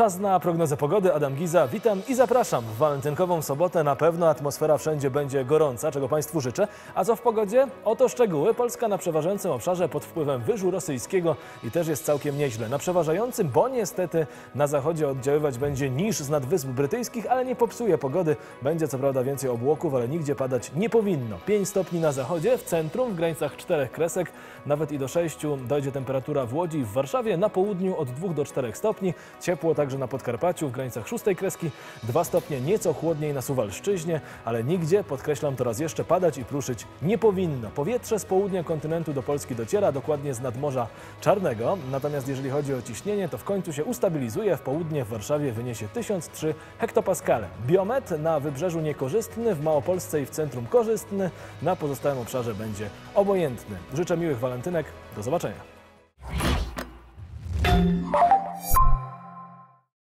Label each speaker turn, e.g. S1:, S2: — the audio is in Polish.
S1: Czas na prognozę pogody. Adam Giza, witam i zapraszam. W walentynkową sobotę na pewno atmosfera wszędzie będzie gorąca, czego Państwu życzę. A co w pogodzie? Oto szczegóły. Polska na przeważającym obszarze pod wpływem wyżu rosyjskiego i też jest całkiem nieźle. Na przeważającym, bo niestety na zachodzie oddziaływać będzie niż z nadwysp brytyjskich, ale nie popsuje pogody. Będzie co prawda więcej obłoków, ale nigdzie padać nie powinno. 5 stopni na zachodzie, w centrum w granicach czterech kresek, nawet i do 6 dojdzie temperatura w Łodzi w Warszawie, na południu od 2 do 4 stopni. Ciepło także na Podkarpaciu w granicach szóstej kreski, 2 stopnie nieco chłodniej na Suwalszczyźnie, ale nigdzie, podkreślam to raz jeszcze, padać i pruszyć nie powinno. Powietrze z południa kontynentu do Polski dociera, dokładnie z nadmorza Czarnego, natomiast jeżeli chodzi o ciśnienie, to w końcu się ustabilizuje, w południe w Warszawie wyniesie 1003 hektopaskale. Biometr na wybrzeżu niekorzystny, w Małopolsce i w centrum korzystny, na pozostałym obszarze będzie obojętny. Życzę miłych walentynek, do zobaczenia.